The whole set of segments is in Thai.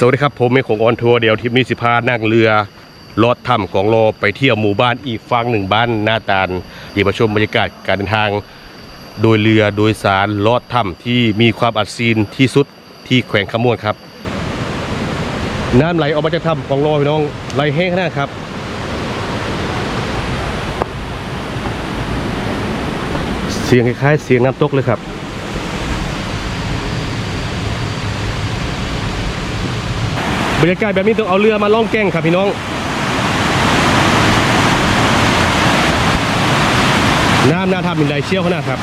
สวัสดีครับ ผมเมฆของออนทัวร์เดี๋ยวทริปนี้สิพานั่งเรือลอดถ้ำของโลไปเที่ยวหมู่บ้านอีกฝั่งหนึ่งบ้านหน้าตาลที่มาชมบรรยากาศการเดินทาง โดยเรือโดยสารลอดถ้ำที่มีความอัดซีนที่สุดที่แขวงขมวนครับ น้ำไหลออกมาจากถ้ำของโลพี่น้องไหลแห้งขนาดครับเสียงคล้ายๆเสียงน้ำตกเลยครับ รรยากาศแบบนี้ต้องเอาเรือมาล่องแก่งครับพี่น้อง น้ำน่าทำเป็นไรเชี่ยวขนาดครับ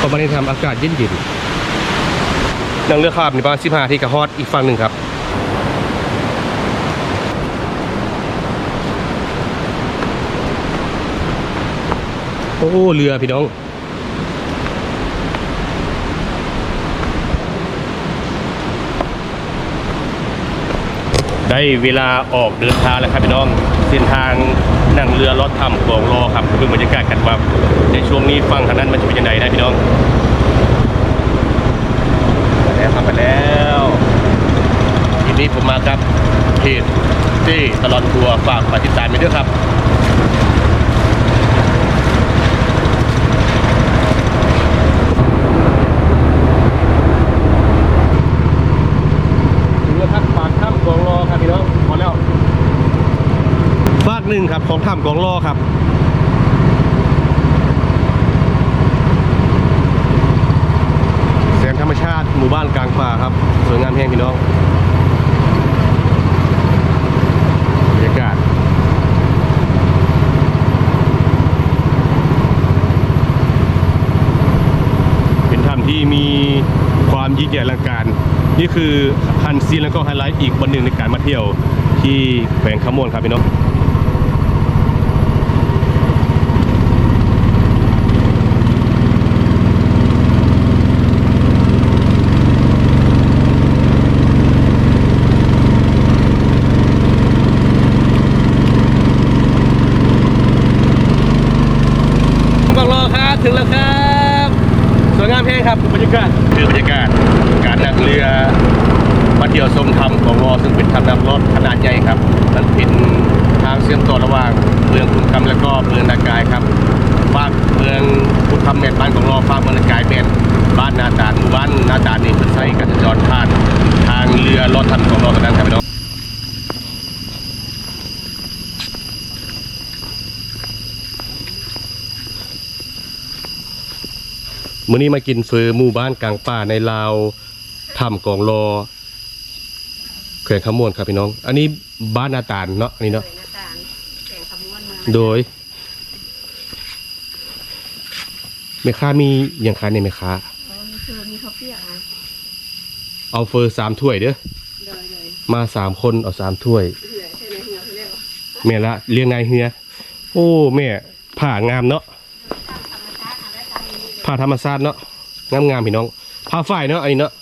พอมาในทำอากาศเย็นๆ นั่งเรือข้ามในประมาณ15ที่กระฮอดอีกฝั่งหนึ่งครับโอ้เรือพี่น้องได้เวลาออกเดินทางแล้วครับพี่น้องเส้นทางนั่งเรือลอดถ้ำของรอครับเพื่อบรรยากาศกันว่าในช่วงนี้ฟังทางนั้นมันจะเป็นยังไงนะพี่น้อง แล้วครับไปแล้วทีนี้ผมมากับเพจเจ้ตลอดทัวร์ฝากฝากติดตามไปด้วยครับหนึ่งครับของถ้ำกองรอครับ แสงธรรมชาติหมู่บ้านกลางป่าครับ สวยงามแห้งพี่น้องบรรยากาศเป็นถ้ำที่มีความยิ่งใหญ่อลังการ นี่ คือฮันซีนแล้วก็ไฮไลท์อีกวันหนึ่งในการมาเที่ยวที่แขวงขมวนครับพี่น้องกองรอครับถึงแล้วครับ สวยงามเพลงครับบรรยากาศคือบรรยากาศการนั่งเรือมาเที่ยวชมธรรมของรอซึ่งเป็นทำน้ำรถขนาดใหญ่ครับ มันเป็นทางเชื่อมต่อระหว่างเมืองคุณคำและก็เมืองนากายครับฝากเมืองคุณคำเมนบ้านของรอฝาเมืองนากายเป็นบ้านนาตาหมู่บ้านนาตานี่เป็นไซการจราจรผ่านทางเรือรถทำของรอตอนนั้นครับพี่น้องมื้อนี้มากินเฟอหมู่บ้านกลางป่าในลาวถ้ำกองรอ แขวงขมวนครับพี่น้อง อันนี้บ้านนาตาลเนาะอันนี้เนาะหน้าตาลแข่งขบวนเมืองโดยแม่ค้ามีอย่างค้าในแม่ค้าเออมีคือมีข้าวเปียกอะเอาเฟอสามถ้วยเด้อเลยเลยมาสามคนเอาสามถ้วย เหือใช่ไหมเหือเขาเรียกว่าแม่ละเลี้ยงนายเฮียโอ้แม่ผ่างามเนาะตามธรรมชาติหาได้ตามนี้เลยผ้าธรรมชาติเนาะงามงามๆพี่น้องผ้าฝ้ายเนาะอันนี้เนาะ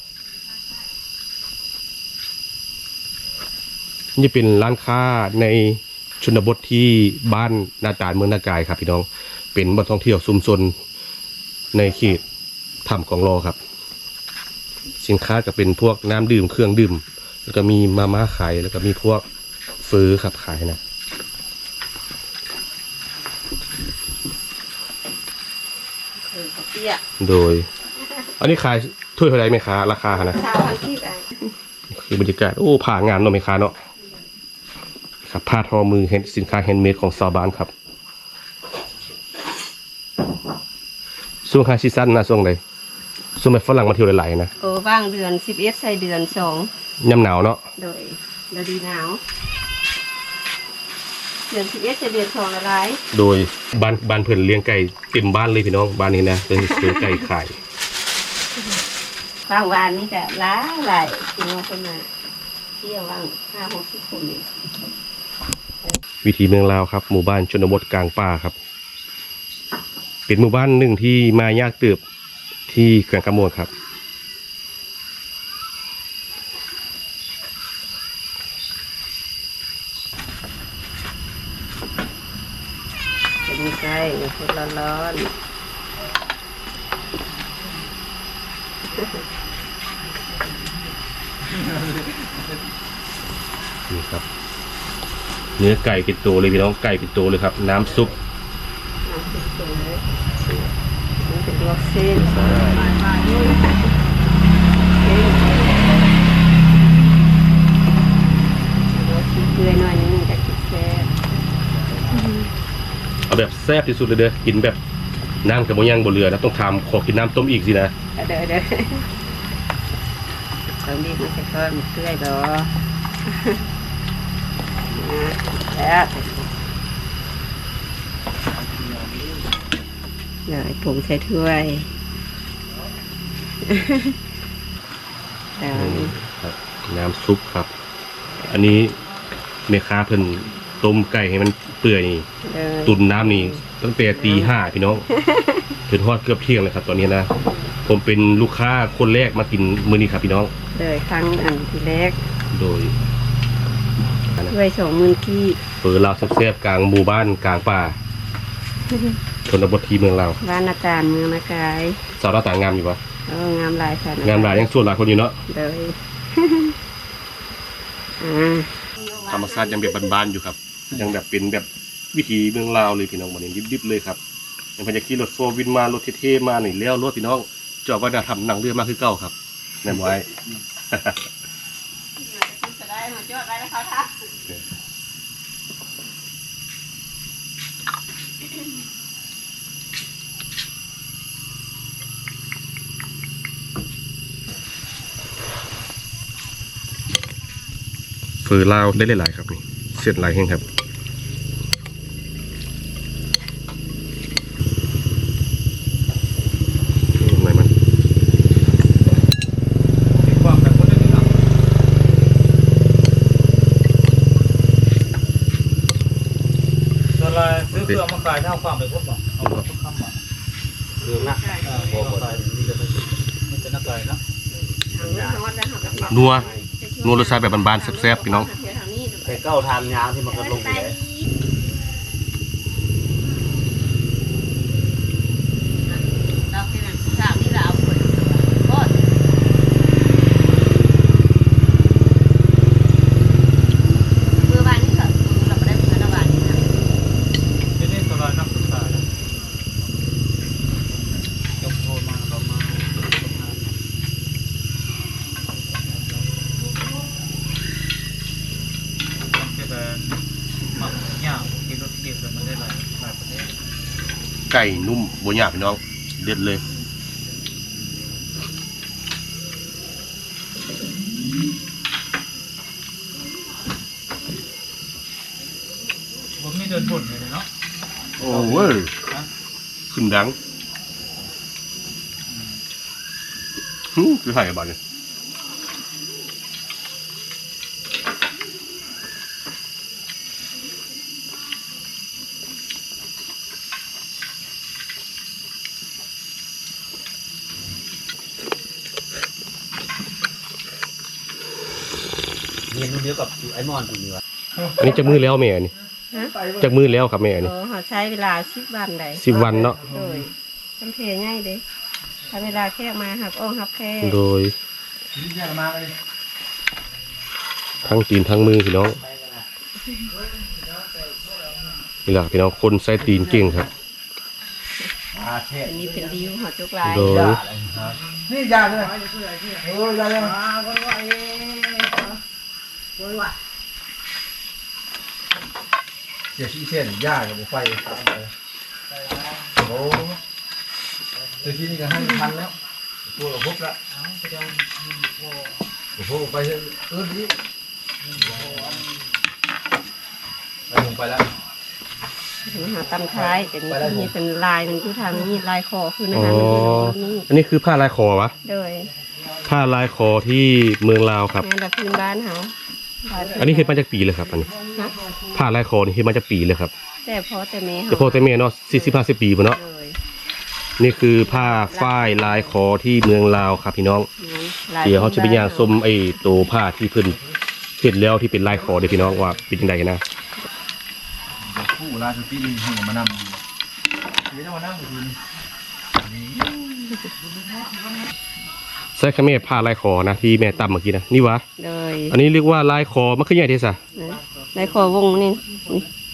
นี่เป็นร้านค้าในชนบทที่บ้านนาตาลเมืองนากายครับ พี่น้องเป็นบ่อนท่องเที่ยวชุมชนในเขตถ้ำของรอครับ สินค้าก็เป็นพวกน้ำดื่มเครื่องดื่ม แล้วก็มีมาม่าขายแล้วก็มีพวกเฟอครับขายนะคือข้าวเปียกโดย อันนี้ขายถ้วยเท่าไหรไหมคะราคานะชาวพันที่ไปคือบรรยากาศโอ้ผ่างานเนาะไหมคะเนาะ ครับผ้าทอมือเห็นสินค้าแฮนด์เมดของชาวบ้านครับช่วงไฮซีซั่นนะช่วงใดช่วงแบบฝรั่งมาเที่ยวหลายๆนะโอ้ว่างเดือนสิบเอ็ดใส่เดือนสองย่ำหนาวเนาะโดยฤดูหนาวเดือนสิบเอ็ดใส่เดือนสองละไรโดยบ้านบ้านเพื่อนเลี้ยงไก่เต็มบ้านเลยพี่น้องบ้านนี้นะเป็นซื้อไก่ขายบางวันนี่ก็ล้าหลายจริงว่าคนมาเที่ยวว่างห้าหกสิบคนนี่ วิถีเมืองลาวครับ หมู่บ้านชนบทกลางป่าครับ เป็นหมู่บ้านหนึ่งที่มายากตืบที่เขื่อนกระมวลครับ ดีใจสุดร้อนนี่ครับ เนื้อไก่เป็นตัวเลยพี่น้องไก่เป็นตัวเลยครับ น้ำซุปน้ำซุปตุ๋นเลยนี่เป็นลวกเส้นเส้นลวกชิ้นเกลือหน่อยนึงจะกินแซ่บเอาแบบแซ่บที่สุดเลยเด้อกินแบบนั่งกับโมย่างบนเรือนะต้องทำขอกินน้ำต้มอีกสินะเด้อเด้อตอนนี้มันจะทอดมันเกลือดอ แล้วเดี๋ยวผงใส่ถ้วยแล้วครับน้ำซุปครับ อันนี้แม่ค้าเพิ่นต้มไก่ให้มันเปื่อยนี่เลยตุนน้ำนี่ตั้งแต่ตีห้าพี่น้องถึงทอดเกือบเที่ยงเลยครับ ตอนนี้นะ ผมเป็นลูกค้าคนแรกมากินมื้อนี้ครับพี่น้อง เลยครั้งอันที่แรกโดย ถ้วยสองหมื่นกี้เปิดลาวแซ่บๆกลางหมู่บ้านกลางป่าชนบทที่เมืองเราวบ้านอาจารย์เมืองนากายสาวเราต่างงามอยู่ปะเอองามหลายสันงามหลายยังส่วนหลายคนอยู่เนาะเลยอ่าธรรมชาติยังแบบบ้านๆอยู่ครับ ยังแบบเป็นแบบวิถีเมืองลาวเลยพี่น้องวันนี้ดิบๆเลยครับยังพยายามขี่รถโฟร์วินมารถเท่ๆมาหน่อยแล้วรถพี่น้องจอบว่าจะทำหนังเรือมากคือเก่าครับแน่นไว้จะได้ มาจอดได้แล้วเขาทักเฟอลาวได้หลายๆครับนี่เสียดหลายแห่งครับนี่อะไรมัน ความแบบคนอื่นเนาะส่วน ลายซื้อเครื่องมาขายเท่าความไปพวกบอกเอาพวกคำอะเรื่องนะเออพวกขายนี่จะไม่ใช่มันจะนักไก่เนาะทางนี้ทางวัดได้หักกระนัวนัวรสชาติแบบบ้านๆแซ่บๆพี่น้องทางนี้แต่เก้าทางยางที่มันก็ลงไปเลย เราเป็นสามนี่เราคนโคตรเมื่อวานนี้ก็เราไม่ได้เมื่อวานนี้นะ ที่นี่ตัวลายนักศึกษานะจงโทรมาเรามาทำงานมันจะแต่หมักยากกินรถเทียบกันมาได้หลายหลายประเทศ ไก่นุ่มบนหยาบพี่น้องเด็ดเลยผมไม่เดินบ่นเลยเนาะโอ้เว้ยขึ้นดังหึคือไห่บ้านเนี่ย เรียนรุ่นเดียวกับ ไอ้มอนตัวนี้วะอันนี้จากมือแล้วแม่นี่ฮะจากมือแล้วครับแม่นี่โอ้เขาใช้เวลาสิบวันได้สิบวันเนาะโดยทำเพลง่ายเด้ทำเวลาแค่มาหักอ้องหับแค่โดยทั้งตีนทั้งมือพี่น้องนี่แหละพี่น้องคนใส่ตีนเก่งครับอาเทศอันนี้เป็นริ้วหัวจุกลายโดย นี่ยาเลยโอ้ยยาเลย เสียชีเช่นยากับไฟโอ้เสียชีนี่ก็ให้พันแล้วพวกเราพบละพวกไปเออดีไปลงไปแล้วถึงหาตำท้ายแต่นี่ที่นี่เป็นลายมันคือทางนี้ลายคอคือนะอ๋อคะมันคือนี่อันนี้คือผ้าลายคอวะโดยผ้าลายคอที่เมืองลาวครับงานแบบพื้นบ้านเขาลายพื้ อันนี้เฮ็ดมาจากปีเลยครับอันนี้ฮะผ้าลายคอนี่เฮ็ดมาจากปีเลยครับแต่พอแต่แม่แต่เขาพอแต่แม่เนาะ40 50ปีบ่เนาะโดยนี่คือผ้าฝ้ายลายคอที่เมืองลาวครับพี่น้องลายเดี๋ยวเขาจะไปย่างส้มไอ้ตัวผ้าที่เพิ่นเฮ็ดแล้วที่เป็นลายคอเด้อพี่น้องว่าเป็นจังไดนะผู้ราชที่นี่หัวมานำเดี๋ยวจะมานั่งอยู่นี่ ใส่ขมิ้นผ้าลายคอนะที่แม่ตำเมื่อกี้นะนี่วะโดยอันนี้เรียกว่าลายคอมันคือใหญ่ที่สุดนะในคอวงนี่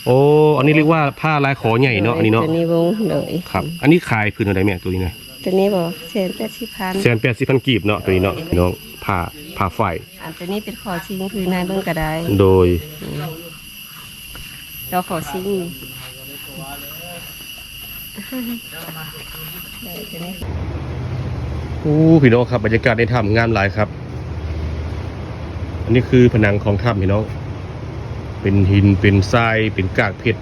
โอ้อันนี้เรียกว่าผ้าลายคอใหญ่เนาะอันนี้เนาะตัวนี้วงโดยครับ อันนี้ขายพื้นอะไรแม่ตัวนี้นะตัวนี้บอกเศษแปดสิบพันแสนแปดสิบพันกีบเนาะตัวนี้เนาะพี่น้องผ้าผ้าไฟอันตัวนี้เป็นคอซิงคือนายเบิ้งกระไดโดยเราขอซิงได้ตัวนี้ อู้พี่น้องครับบรรยากาศในถ้ำงามหลายครับ อันนี้คือผนังของถ้ำพี่น้อง เป็นหินเป็นทรายเป็นกากเพชร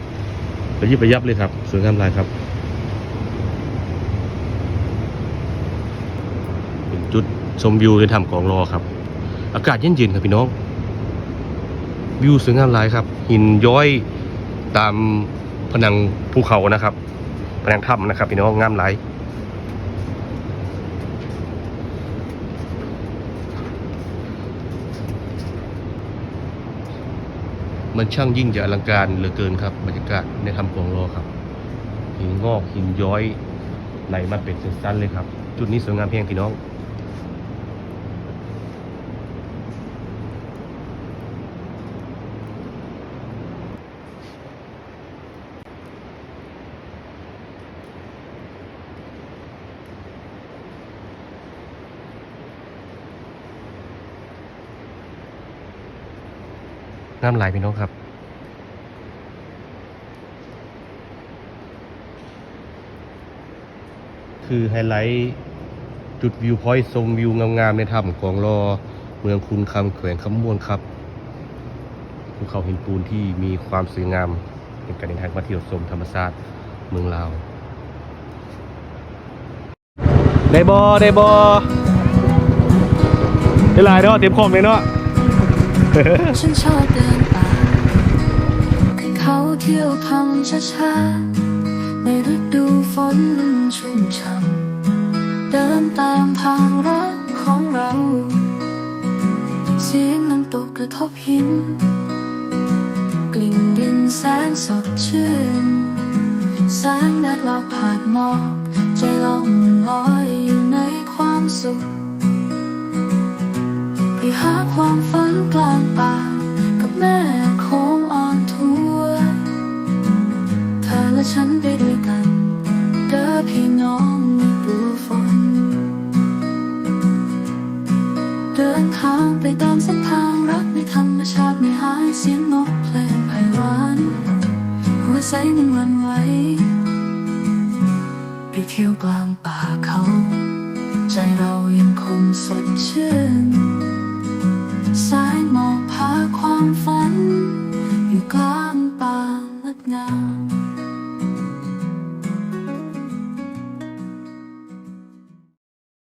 ระยิบระยับเลยครับ สวยงามหลายครับ เป็นจุดชมวิวในถ้ำของรอครับ อากาศเย็นๆครับพี่น้อง วิวสวยงามหลายครับ หินย้อยตามผนังภูเขานะครับผนังถ้ำนะครับ พี่น้องงามหลาย มันช่างยิ่งจะอลังการเหลือเกินครับบรรยากาศในคำกวงรอครับหินงอกหินย้อยไหลมาเป็นเส้นสั้นเลยครับ จุดนี้สวยงามเพียงพี่น้อง งามหลายพี่น้องครับ คือไฮไลท์จุดวิวพอยต์ชมวิวงามๆในถ้ำของรอเมืองคุณคำแขวงคำม่วนครับภูเขาหินปูนที่มีความสวยงามเป็นการเดินทางมาเที่ยวชมธรรมชาติเมืองลาวได้บอได้บอได้หลายเนาะเต็มของเลยเนาะ ฉันชอบเดินป่าขึ้น เที่ยวทำช้าๆ ในฤดูฝนชุ่มช่ำเดินตามทางรักของเรา เสียงน้ำตกกระทบหิน กลิ่นดินแสนสดชื่น แสงแดดลอบผ่านหมอกใจล่องลอยอยู่ในความสุขไปหาความฝันกลางป่ากับแม่ ฉันไปด้วยกันเด้อพี่น้องในปูฝน เดินทางไปตามเส้นทางรักในธรรมชาติไม่หายเสียงนกเพลงไพเราะหัวใจนั้นวันไหวไปเที่ยวกลางป่าเขา ใจเรายังคงสดชื่น